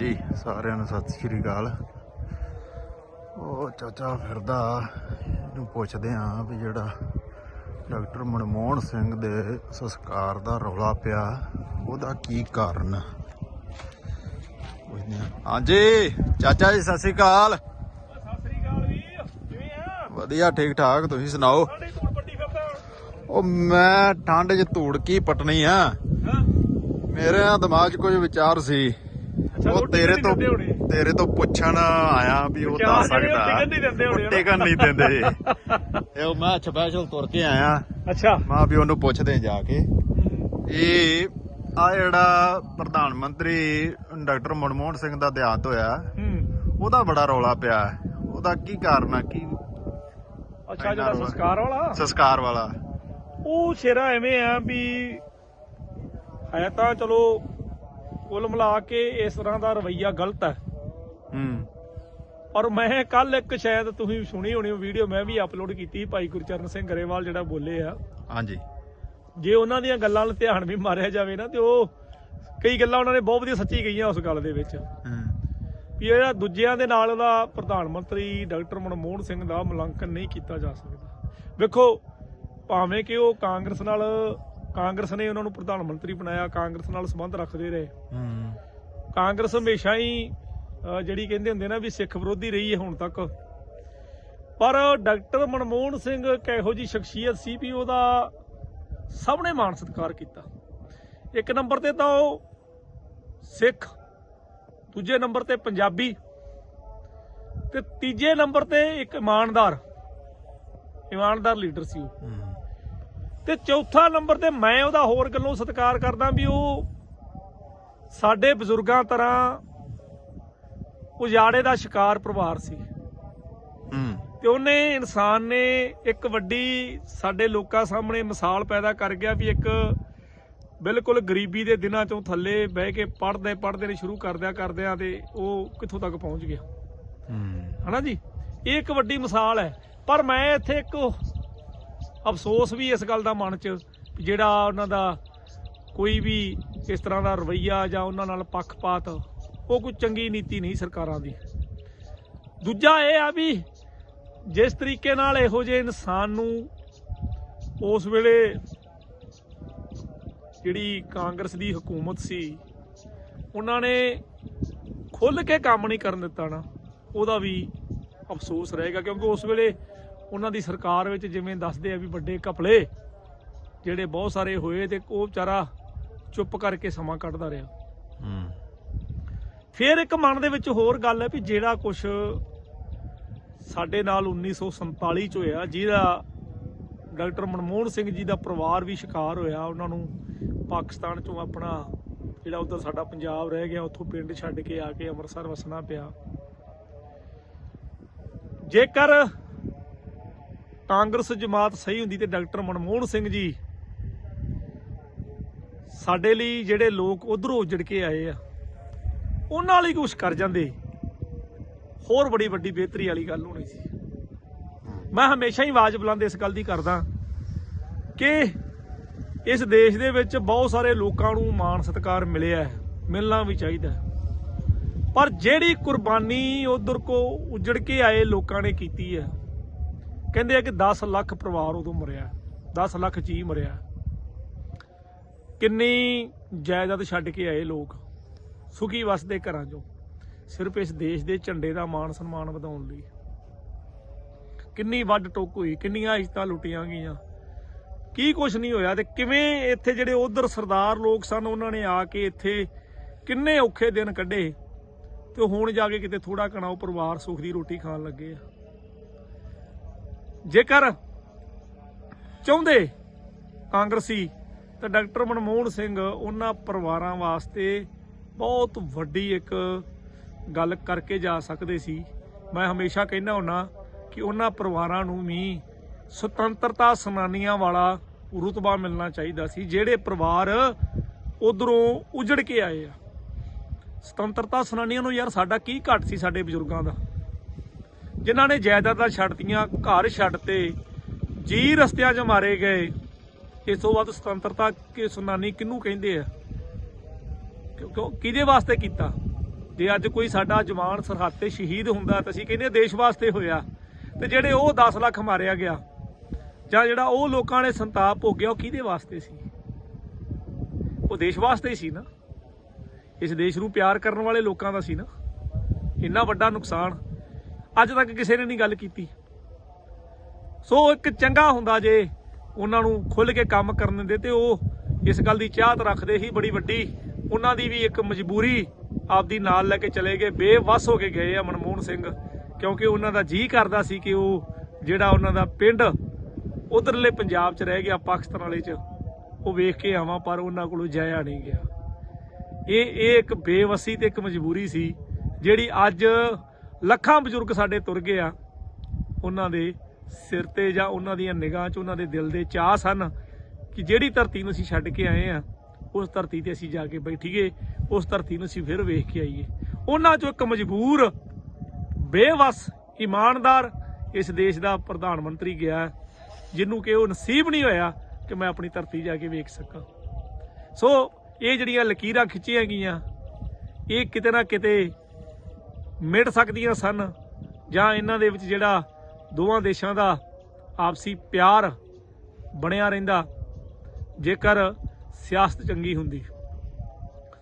ਹਾਂਜੀ ਸਾਰਿਆਂ ਨੂੰ ਸਤਿ ਸ਼੍ਰੀ ਅਕਾਲ। ਉਹ ਚਾਚਾ ਫਿਰਦਾ ਇਹਨੂੰ ਪੁੱਛਦੇ ਆਂ ਵੀ ਜਿਹੜਾ ਡਾਕਟਰ ਮਨਮੋਹਨ ਸਿੰਘ ਦੇ ਸੰਸਕਾਰ ਦਾ ਰੌਲਾ ਪਿਆ ਉਹਦਾ ਕੀ ਕਾਰਨ? ਪੁੱਛਦੇ ਆਂ ਹਾਂਜੀ ਚਾਚਾ ਜੀ ਸਤਿ ਸ਼੍ਰੀ ਅਕਾਲ। ਸਤਿ ਸ੍ਰੀ ਅਕਾਲ ਵੀਰ ਕਿਵੇਂ ਆ? ਵਧੀਆ ਠੀਕ ਠਾਕ ਤੁਸੀਂ ਸੁਣਾਓ? ਉਹ ਮੈਂ ਠੰਡ 'ਚ ਧੂੜ ਕੀ ਪਟਣੀ ਆ? ਮੇਰੇ ਆ ਦਿਮਾਗ 'ਚ ਕੁਝ ਵਿਚਾਰ ਸੀ। ਉਹ ਤੇਰੇ ਤੋਂ। ਤੇਰੇ ਤੋਂ ਪੁੱਛਣ ਆਇਆ ਵੀ ਉਹ ਦੱਸ ਸਕਦਾ। ਟਿਕਣ ਨਹੀਂ ਦਿੰਦੇ। ਹੋਣੇ ਉਹ ਇਹ ਮੈਂ ਸਪੈਸ਼ਲ ਤੁਰ ਕੇ ਆਇਆ। ਅੱਛਾ। ਮੈਂ ਵੀ ਉਹਨੂੰ ਪੁੱਛਦੇ ਜਾ ਕੇ। ਇਹ ਆ ਜਿਹੜਾ ਪ੍ਰਧਾਨ ਮੰਤਰੀ ਡਾਕਟਰ ਮਨਮੋਹਨ ਸਿੰਘ ਦਾ ਦੇਹਾਂਤ ਹੋਇਆ ਉਹਦਾ ਬੜਾ ਰੌਲਾ ਪਿਆ। ਉਹਦਾ ਕੀ ਕਾਰਨ ਆ? ਕੀ ਅੱਛਾ ਜਿਹੜਾ ਸੰਸਕਾਰ ਵਾਲਾ? ਸੰਸਕਾਰ ਵਾਲਾ। ਉਹ ਸ਼ੇਰਾ ਐਵੇਂ ਆ ਵੀ ਹੈ ਤਾਂ ਚਲੋ ਕੁੱਲ ਮਿਲਾ ਕੇ ਇਸ ਤਰ੍ਹਾਂ ਦਾ ਰਵਈਆ ਗਲਤ ਹੈ। ਹੂੰ। ਔਰ ਮੈਂ ਕੱਲ ਇੱਕ ਸ਼ਾਇਦ ਤੁਸੀਂ ਸੁਣੀ ਹੋਣੀ ਵੀਡੀਓ ਮੈਂ ਵੀ ਅਪਲੋਡ ਕੀਤੀ ਭਾਈ ਗੁਰਚਰਨ ਸਿੰਘ ਗਰੇਵਾਲ ਜਿਹੜਾ ਬੋਲੇ ਆ। ਹਾਂਜੀ। ਜੇ ਉਹਨਾਂ ਦੀਆਂ ਗੱਲਾਂ ਵੱਲ ਧਿਆਨ ਵੀ ਮਾਰਿਆ ਜਾਵੇ ਨਾ ਤੇ ਉਹ ਕਈ ਗੱਲਾਂ ਉਹਨਾਂ ਨੇ ਬਹੁਤ ਵਧੀਆ ਸੱਚੀ ਕਹੀਆਂ ਉਸ ਗੱਲ ਦੇ ਵਿੱਚ। ਹੂੰ। ਵੀ ਜਿਹੜਾ ਦੂਜਿਆਂ ਦੇ ਨਾਲ ਦਾ ਪ੍ਰਧਾਨ ਮੰਤਰੀ ਡਾਕਟਰ ਮਨਮੋਹਨ ਸਿੰਘ ਦਾ ਮੁਲਾਂਕਣ ਨਹੀਂ ਕੀਤਾ ਜਾ ਸਕਦਾ। ਵੇਖੋ ਭਾਵੇਂ ਕਿ ਉਹ ਕਾਂਗਰਸ ਨਾਲ ਕਾਂਗਰਸ ਨੇ ਉਹਨਾਂ ਨੂੰ ਪ੍ਰਧਾਨ ਮੰਤਰੀ ਬਣਾਇਆ ਕਾਂਗਰਸ ਨਾਲ ਸੰਬੰਧ ਰੱਖਦੇ ਰਹੇ। ਹੂੰ। ਕਾਂਗਰਸ ਹਮੇਸ਼ਾ ਹੀ ਜਿਹੜੀ ਕਹਿੰਦੇ ਹੁੰਦੇ ਨਾ ਵੀ ਸਿੱਖ ਵਿਰੋਧੀ ਰਹੀ ਹੈ ਹੁਣ ਤੱਕ। ਪਰ ਡਾਕਟਰ ਮਨਮੋਹਨ ਸਿੰਘ ਇੱਕ ਇਹੋ ਜੀ ਸ਼ਖਸੀਅਤ ਸੀ ਵੀ ਉਹਦਾ ਸਭ ਨੇ ਮਾਣ ਸਤਿਕਾਰ ਕੀਤਾ। ਇੱਕ ਨੰਬਰ ਤੇ ਤਾਂ ਉਹ ਸਿੱਖ ਦੂਜੇ ਨੰਬਰ ਤੇ ਪੰਜਾਬੀ ਤੇ ਤੀਜੇ ਨੰਬਰ ਤੇ ਇੱਕ ਇਮਾਨਦਾਰ ਇਮਾਨਦਾਰ ਲੀਡਰ ਸੀ ਉਹ। ਹੂੰ। ਤੇ ਚੌਥਾ ਨੰਬਰ ਤੇ ਮੈਂ ਉਹਦਾ ਹੋਰ ਗੱਲੋਂ ਸਤਿਕਾਰ ਕਰਦਾ ਵੀ ਉਹ ਸਾਡੇ ਬਜ਼ੁਰਗਾਂ ਤਰ੍ਹਾਂ ਉਜਾੜੇ ਦਾ ਸ਼ਿਕਾਰ ਪਰਿਵਾਰ ਸੀ। ਤੇ ਉਹਨੇ ਇਨਸਾਨ ਨੇ ਇੱਕ ਵੱਡੀ ਸਾਡੇ ਲੋਕਾਂ ਸਾਹਮਣੇ ਮਿਸਾਲ ਪੈਦਾ ਕਰ ਗਿਆ ਵੀ ਇੱਕ ਬਿਲਕੁਲ ਗਰੀਬੀ ਦੇ ਦਿਨਾਂ ਚੋਂ ਥੱਲੇ ਬਹਿ ਕੇ ਪੜਦੇ ਪੜਦੇ ਨੇ ਸ਼ੁਰੂ ਕਰਦਿਆਂ ਕਰਦਿਆਂ ਤੇ ਉਹ ਕਿੱਥੋਂ ਤੱਕ ਪਹੁੰਚ ਗਿਆ। ਹੂੰ। ਹਨਾ ਜੀ? ਇਹ ਇੱਕ ਵੱਡੀ ਮਿਸਾਲ ਹੈ। ਪਰ ਮੈਂ ਇੱਥੇ ਇੱਕ ਅਫਸੋਸ ਵੀ ਇਸ ਗੱਲ ਦਾ ਮਨ 'ਚ ਜਿਹੜਾ ਉਹਨਾਂ ਦਾ ਕੋਈ ਵੀ ਇਸ ਤਰ੍ਹਾਂ ਦਾ ਰਵਈਆ ਜਾਂ ਉਹਨਾਂ ਨਾਲ ਪੱਖਪਾਤ, ਉਹ ਕੋਈ ਚੰਗੀ ਨੀਤੀ ਨਹੀਂ ਸਰਕਾਰਾਂ ਦੀ। ਦੂਜਾ ਇਹ ਆ ਵੀ ਜਿਸ ਤਰੀਕੇ ਨਾਲ ਇਹੋ ਜਿਹੇ ਇਨਸਾਨ ਨੂੰ ਉਸ ਵੇਲੇ ਜਿਹੜੀ ਕਾਂਗਰਸ ਦੀ ਹਕੂਮਤ ਸੀ, ਉਹਨਾਂ ਨੇ ਖੁੱਲ ਕੇ ਕੰਮ ਨਹੀਂ ਕਰਨ ਦਿੱਤਾ ਨਾ, ਉਹਦਾ ਵੀ ਅਫਸੋਸ ਰਹੇਗਾ ਕਿਉਂਕਿ ਉਸ ਵੇਲੇ ਉਹਨਾਂ ਦੀ ਸਰਕਾਰ ਵਿੱਚ ਜਿਵੇਂ ਦੱਸਦੇ ਆ ਵੀ ਵੱਡੇ ਕਪਲੇ ਜਿਹੜੇ ਬਹੁਤ ਸਾਰੇ ਹੋਏ ਤੇ ਉਹ ਵਿਚਾਰਾ ਚੁੱਪ ਕਰਕੇ ਸਮਾਂ ਕੱਢਦਾ ਰਿਹਾ। ਹੂੰ। ਫਿਰ ਇੱਕ ਮਨ ਦੇ ਵਿੱਚ ਹੋਰ ਗੱਲ ਹੈ ਵੀ ਜਿਹੜਾ ਕੁਝ ਸਾਡੇ ਨਾਲ 1947 ਚ ਹੋਇਆ ਜਿਹਦਾ ਡਾਕਟਰ ਮਨਮੋਹਨ ਸਿੰਘ ਜੀ ਦਾ ਪਰਿਵਾਰ ਵੀ ਸ਼ਿਕਾਰ ਹੋਇਆ ਉਹਨਾਂ ਨੂੰ ਪਾਕਿਸਤਾਨ ਚੋਂ ਆਪਣਾ ਜਿਹੜਾ ਉਧਰ ਸਾਡਾ ਪੰਜਾਬ ਰਹਿ ਗਿਆ ਉੱਥੋਂ ਪਿੰਡ ਛੱਡ ਕੇ ਆ ਕੇ ਅੰਮ੍ਰਿਤਸਰ ਵਸਣਾ ਪਿਆ। ਜੇਕਰ ਕਾਂਗਰਸ ਜਮਾਤ ਸਹੀ ਹੁੰਦੀ ਤੇ ਡਾਕਟਰ ਮਨਮੋਹਨ ਸਿੰਘ ਜੀ ਸਾਡੇ ਲਈ ਜਿਹੜੇ ਲੋਕ ਉਧਰੋਂ ਉੱਜੜ ਕੇ ਆਏ ਆ, ਉਹਨਾਂ ਲਈ ਕੁਝ ਕਰ ਜਾਂਦੇ। ਹੋਰ ਬੜੀ ਵੱਡੀ ਬਿਹਤਰੀ ਵਾਲੀ ਗੱਲ ਹੋਣੀ ਸੀ। ਮੈਂ ਹਮੇਸ਼ਾ ਹੀ ਆਵਾਜ਼ ਬੁਲੰਦ ਇਸ ਗੱਲ ਦੀ ਕਰਦਾ ਕਿ ਇਸ ਦੇਸ਼ ਦੇ ਵਿੱਚ ਬਹੁਤ ਸਾਰੇ ਲੋਕਾਂ ਨੂੰ ਮਾਣ ਸਤਿਕਾਰ ਮਿਲਿਆ ਹੈ, ਮਿਲਣਾ ਵੀ ਚਾਹੀਦਾ ਪਰ ਜਿਹੜੀ ਕੁਰਬਾਨੀ ਉਧਰ ਕੋ ਉਜੜ ਕੇ ਆਏ ਲੋਕਾਂ ਨੇ ਕੀਤੀ ਹੈ ਕਹਿੰਦੇ ਆ ਕਿ 10 ਲੱਖ ਪਰਿਵਾਰ ਉਦੋਂ ਮਰਿਆ 10 ਲੱਖ ਜੀ ਮਰਿਆ ਕਿੰਨੀ ਜਾਇਦਾਦ ਛੱਡ ਕੇ ਆਏ ਲੋਕ? ਸੁਖੀ ਵਸਦੇ ਘਰਾਂ 'ਚੋਂ। ਸਿਰਫ ਇਸ ਦੇਸ਼ ਦੇ ਝੰਡੇ ਦਾ ਮਾਣ ਸਨਮਾਨ ਵਧਾਉਣ ਲਈ। ਕਿੰਨੀ ਵੱਡ ਟੋਕ ਹੋਈ, ਕਿੰਨੀਆਂ ਇੱਜ਼ਤਾਂ ਲੁੱਟੀਆਂ ਗਈਆਂ। ਕੀ ਕੁਛ ਨਹੀਂ ਹੋਇਆ ਤੇ ਕਿਵੇਂ ਇੱਥੇ ਜਿਹੜੇ ਉਧਰ ਸਰਦਾਰ ਲੋਕ ਸਨ, ਉਹਨਾਂ ਨੇ ਆ ਕੇ ਇੱਥੇ ਕਿੰਨੇ ਔਖੇ ਦਿਨ ਕੱਢੇ। ਤੇ ਹੁਣ ਜਾ ਕੇ ਕਿਤੇ ਥੋੜਾ ਘਣਾ ਉਹ ਪਰਿਵਾਰ ਸੁਖ ਦੀ ਰੋਟੀ ਖਾਣ ਲੱਗੇ ਆ। ਜੇਕਰ ਚਾਹੁੰਦੇ ਕਾਂਗਰਸੀ ਤਾਂ ਡਾਕਟਰ ਮਨਮੋਹਨ ਸਿੰਘ ਉਹਨਾਂ ਪਰਿਵਾਰਾਂ ਵਾਸਤੇ ਬਹੁਤ ਵੱਡੀ ਇੱਕ ਗੱਲ ਕਰਕੇ ਜਾ ਸਕਦੇ ਸੀ। ਮੈਂ ਹਮੇਸ਼ਾ ਕਹਿੰਦਾ ਹੁੰਨਾ ਕਿ ਉਹਨਾਂ ਪਰਿਵਾਰਾਂ ਨੂੰ ਵੀ ਸੁਤੰਤਰਤਾ ਸੈਨਾਨੀਆਂ ਵਾਲਾ ਰੁਤਬਾ ਮਿਲਣਾ ਚਾਹੀਦਾ ਸੀ, ਜਿਹੜੇ ਪਰਿਵਾਰ ਉਧਰੋਂ ਉਜੜ ਕੇ ਆਏ ਆ। ਸੁਤੰਤਰਤਾ ਸੈਨਾਨੀਆਂ ਨੂੰ ਯਾਰ ਸਾਡਾ ਕੀ ਘੱਟ ਸੀ ਸਾਡੇ ਬਜ਼ੁਰਗਾਂ ਦਾ? ਜਿਨ੍ਹਾਂ ਨੇ ਜਾਇਦਾਦਾਂ ਛੱਡਤੀਆਂ ਘਰ ਛੱਡਤੇ ਜੀ ਰਸਤਿਆਂ 'ਚ ਮਾਰੇ ਗਏ। ਇਸ ਤੋਂ ਬਾਅਦ ਸੁਤੰਤਰਤਾ ਕਿ ਸੁਨਾਨੀ ਕਿਹਨੂੰ ਕਹਿੰਦੇ ਆ? ਕਿਉਂਕਿ ਕਿਹਦੇ ਵਾਸਤੇ ਕੀਤਾ? ਜੇ ਅੱਜ ਕੋਈ ਸਾਡਾ ਜਵਾਨ ਸਰਹੱਦ ਤੇ ਸ਼ਹੀਦ ਹੁੰਦਾ ਤਾਂ ਅਸੀਂ ਕਹਿੰਦੇ ਦੇਸ਼ ਵਾਸਤੇ ਹੋਇਆ। ਤੇ ਜਿਹੜੇ ਉਹ 10 ਲੱਖ ਮਾਰਿਆ ਗਿਆ, ਜਾਂ ਜਿਹੜਾ ਉਹ ਲੋਕਾਂ ਨੇ ਸੰਤਾਪ ਭੋਗਿਆ, ਉਹ ਕਿਹਦੇ ਵਾਸਤੇ ਸੀ? ਉਹ ਦੇਸ਼ ਵਾਸਤੇ ਸੀ ਨਾ। ਇਸ ਦੇਸ਼ ਨੂੰ ਪਿਆਰ ਕਰਨ ਵਾਲੇ ਲੋਕਾਂ ਦਾ ਸੀ ਨਾ। ਇੰਨਾ ਵੱਡਾ ਨੁਕਸਾਨ ਅੱਜ ਤੱਕ ਕਿਸੇ ਨੇ ਨਹੀਂ ਗੱਲ ਕੀਤੀ। ਸੋ ਇੱਕ ਚੰਗਾ ਹੁੰਦਾ ਜੇ ਉਹਨਾਂ ਨੂੰ ਖੁੱਲ ਕੇ ਕੰਮ ਕਰਨ ਦਿੰਦੇ ਤੇ ਉਹ ਇਸ ਗੱਲ ਦੀ ਚਾਹਤ ਰੱਖਦੇ ਸੀ ਬੜੀ ਵੱਡੀ। ਉਹਨਾਂ ਦੀ ਵੀ ਇੱਕ ਮਜਬੂਰੀ ਆਪਦੀ ਨਾਲ ਲੈ ਕੇ ਚਲੇ ਗਏ, ਬੇਵਸ ਹੋ ਕੇ ਗਏ ਆ ਮਨਮੋਹਨ ਸਿੰਘ। ਕਿਉਂਕਿ ਉਹਨਾਂ ਦਾ ਜੀ ਕਰਦਾ ਸੀ ਕਿ ਉਹ ਜਿਹੜਾ ਉਹਨਾਂ ਦਾ ਪਿੰਡ ਉਧਰਲੇ ਪੰਜਾਬ 'ਚ ਰਹਿ ਗਿਆ, ਪਾਕਿਸਤਾਨ ਵਾਲੇ 'ਚ, ਉਹ ਵੇਖ ਕੇ ਆਵਾਂ, ਪਰ ਉਹਨਾਂ ਕੋਲੋਂ ਜਾਇਆ ਨਹੀਂ ਗਿਆ। ਇਹ ਇਹ ਇੱਕ ਬੇਵਸੀ ਤੇ ਇੱਕ ਮਜਬੂਰੀ ਸੀ, ਜਿਹੜੀ ਅੱਜ ਲੱਖਾਂ ਬਜ਼ੁਰਗ ਸਾਡੇ ਤੁਰ ਗਏ ਆ। ਉਹਨਾਂ ਦੇ ਸਿਰ ਤੇ ਜਾਂ ਉਹਨਾਂ ਦੀਆਂ ਨਿਗਾਹਾਂ 'ਚ, ਉਹਨਾਂ ਦੇ ਦਿਲ ਦੇ ਚਾਹ ਸਨ ਕਿ ਜਿਹੜੀ ਧਰਤੀ ਨੂੰ ਅਸੀਂ ਛੱਡ ਕੇ ਆਏ ਆ, ਉਸ ਧਰਤੀ ਤੇ ਅਸੀਂ ਜਾ ਕੇ ਬੈਠੀਏ, ਉਸ ਧਰਤੀ ਨੂੰ ਅਸੀਂ ਫਿਰ ਵੇਖ ਕੇ ਆਈਏ। ਉਹਨਾਂ 'ਚੋਂ ਇੱਕ ਮਜਬੂਰ, ਬੇਵਸ, ਇਮਾਨਦਾਰ ਇਸ ਦੇਸ਼ ਦਾ ਪ੍ਰਧਾਨ ਮੰਤਰੀ ਗਿਆ ਜਿਹਨੂੰ ਕਿ ਉਹ ਨਸੀਬ ਨਹੀਂ ਹੋਇਆ ਕਿ ਮੈਂ ਆਪਣੀ ਧਰਤੀ ਜਾ ਕੇ ਵੇਖ ਸਕਾਂ। ਸੋ, ਇਹ ਜਿਹੜੀਆਂ ਲਕੀਰਾਂ ਖਿੱਚੀਆਂ ਗਈਆਂ, ਇਹ ਕਿਤੇ ਨਾ ਕਿਤੇ ਮਿਟ ਸਕਦੀਆਂ ਸਨ ਜਾਂ ਇਹਨਾਂ ਦੇ ਵਿੱਚ ਜਿਹੜਾ ਦੋਵਾਂ ਦੇਸ਼ਾਂ ਦਾ ਆਪਸੀ ਪਿਆਰ ਬਣਿਆ ਰਹਿੰਦਾ ਜੇਕਰ ਸਿਆਸਤ ਚੰਗੀ ਹੁੰਦੀ।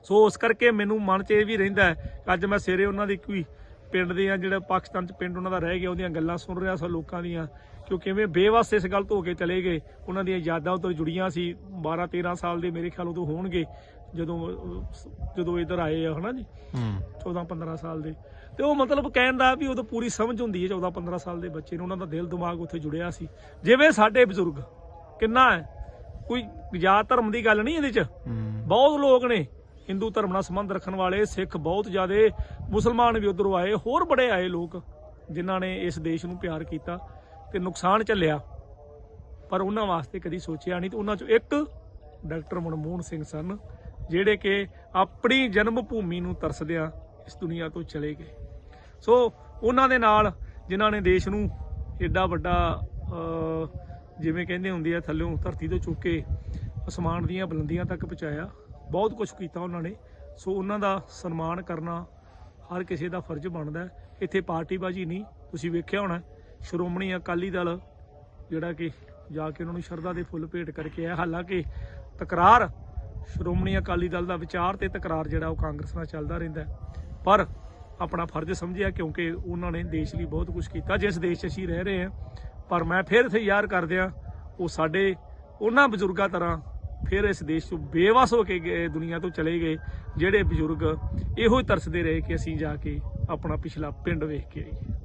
ਸੋ ਉਸ ਕਰਕੇ ਮੈਨੂੰ ਮਨ 'ਚ ਇਹ ਵੀ ਰਹਿੰਦਾ ਕਿ ਅੱਜ ਮੈਂ ਸਵੇਰੇ ਉਹਨਾਂ ਦੀ ਕੋਈ ਪਿੰਡ ਦੇ ਆ ਜਿਹੜਾ ਪਾਕਿਸਤਾਨ 'ਚ ਪਿੰਡ ਉਹਨਾਂ ਦਾ ਰਹਿ ਗਿਆ ਉਹਦੀਆਂ ਗੱਲਾਂ ਸੁਣ ਰਿਹਾ ਸਾਂ ਲੋਕਾਂ ਦੀਆਂ। ਕਿ ਉਹ ਕਿਵੇਂ ਬੇਵਸ ਇਸ ਗੱਲ ਤੋਂ ਹੋ ਕੇ ਚਲੇ ਗਏ। ਉਹਨਾਂ ਦੀਆਂ ਯਾਦਾਂ ਉਦੋਂ ਜੁੜੀਆਂ ਸੀ 12 13 ਸਾਲ ਦੇ ਮੇਰੇ ਖਿਆਲ ਉਦੋਂ ਹੋਣਗੇ ਜਦੋਂ ਜਦੋਂ ਇੱਧਰ ਆਏ ਆ ਹਨਾ ਜੀ? ਹੂੰ। 14 15 ਸਾਲ ਦੇ। ਤੇ ਉਹ ਮਤਲਬ ਕਹਿਣ ਦਾ ਵੀ ਉਦੋਂ ਪੂਰੀ ਸਮਝ ਹੁੰਦੀ ਹੈ 14 15 ਸਾਲ ਦੇ ਬੱਚੇ ਨੂੰ ਉਹਨਾਂ ਦਾ ਦਿਲ ਦਿਮਾਗ ਉੱਥੇ ਜੁੜਿਆ ਸੀ। ਜਿਵੇਂ ਸਾਡੇ ਬਜ਼ੁਰਗ ਕਿੰਨਾ ਹੈ? ਕੋਈ ਜਾਤ ਧਰਮ ਦੀ ਗੱਲ ਨਹੀਂ ਇਹਦੇ 'ਚ? ਬਹੁਤ ਲੋਕ ਨੇ ਹਿੰਦੂ ਧਰਮ ਨਾਲ ਸੰਬੰਧ ਰੱਖਣ ਵਾਲੇ ਸਿੱਖ ਬਹੁਤ ਜ਼ਿਆਦੇ ਮੁਸਲਮਾਨ ਵੀ ਉਧਰੋਂ ਆਏ ਹੋਰ ਬੜੇ ਆਏ ਲੋਕ ਜਿਨ੍ਹਾਂ ਨੇ ਇਸ ਦੇਸ਼ ਨੂੰ ਪਿਆਰ ਕੀਤਾ ਤੇ ਨੁਕਸਾਨ ਝੱਲਿਆ। ਪਰ ਉਹਨਾਂ ਵਾਸਤੇ ਕਦੀ ਸੋਚਿਆ ਨਹੀਂ ਤੇ ਉਹਨਾਂ ਚੋਂ ਇੱਕ ਡਾਕਟਰ ਮਨਮੋਹਨ ਸਿੰਘ ਸਨ ਜਿਹੜੇ ਕਿ ਆਪਣੀ ਜਨਮ ਭੂਮੀ ਨੂੰ ਤਰਸਦਿਆਂ ਇਸ ਦੁਨੀਆ ਤੋਂ ਚਲੇ ਗਏ। ਸੋ ਉਹਨਾਂ ਦੇ ਨਾਲ ਜਿਨ੍ਹਾਂ ਨੇ ਦੇਸ਼ ਨੂੰ ਏਡਾ ਵੱਡਾ ਜਿਵੇਂ ਕਹਿੰਦੇ ਹੁੰਦੇ ਆ, ਥੱਲਿਓਂ ਧਰਤੀ ਤੋਂ ਚੁੱਕ ਕੇ ਅਸਮਾਨ ਦੀਆਂ ਬੁਲੰਦੀਆਂ ਤੱਕ ਪਹੁੰਚਾਇਆ। ਬਹੁਤ ਕੁਝ ਕੀਤਾ ਉਹਨਾਂ ਨੇ। ਸੋ ਉਹਨਾਂ ਦਾ ਸਨਮਾਨ ਕਰਨਾ ਹਰ ਕਿਸੇ ਦਾ ਫਰਜ਼ ਬਣਦਾ ਹੈ। ਇੱਥੇ ਪਾਰਟੀਬਾਜ਼ੀ ਨਹੀਂ, ਤੁਸੀਂ ਵੇਖਿਆ ਹੋਣਾ। ਸ਼੍ਰੋਮਣੀ ਅਕਾਲੀ ਦਲ ਜਿਹੜਾ ਕਿ ਜਾ ਕੇ ਉਹਨਾਂ ਨੂੰ ਸ਼ਰਧਾ ਦੇ ਫੁੱਲ ਭੇਟ ਕਰਕੇ ਆਇਆ। ਹਾਲਾਂਕਿ ਤਕਰਾਰ ਸ਼੍ਰੋਮਣੀ ਅਕਾਲੀ ਦਲ ਦਾ ਵਿਚਾਰ ਤੇ ਤਕਰਾਰ ਜਿਹੜਾ ਉਹ ਕਾਂਗਰਸ ਨਾਲ ਚੱਲਦਾ ਰਹਿੰਦਾ ਪਰ ਆਪਣਾ ਫਰਜ਼ ਸਮਝਿਆ ਕਿਉਂਕਿ ਉਹਨਾਂ ਨੇ ਦੇਸ਼ ਲਈ ਬਹੁਤ ਕੁਝ ਕੀਤਾ। ਜਿਸ ਦੇਸ਼ 'ਚ ਅਸੀਂ ਰਹਿ ਰਹੇ ਹਾਂ, ਪਰ ਮੈਂ ਫਿਰ ਇੱਥੇ ਯਾਰ ਕਰਦਿਆਂ ਉਹ ਸਾਡੇ ਉਹਨਾਂ ਬਜ਼ੁਰਗਾਂ ਤਰ੍ਹਾਂ ਫਿਰ ਇਸ ਦੇਸ਼ ਤੋਂ ਬੇਵਸ ਹੋ ਕੇ ਗਏ, ਦੁਨੀਆ ਤੋਂ ਚਲੇ ਗਏ, ਜਿਹੜੇ ਬਜ਼ੁਰਗ ਇਹੋ ਹੀ ਤਰਸਦੇ ਰਹੇ ਕਿ ਅਸੀਂ ਜਾ ਕੇ ਆਪਣਾ ਪਿਛਲਾ ਪਿੰਡ ਵੇਖ ਕੇ ਆਈਏ।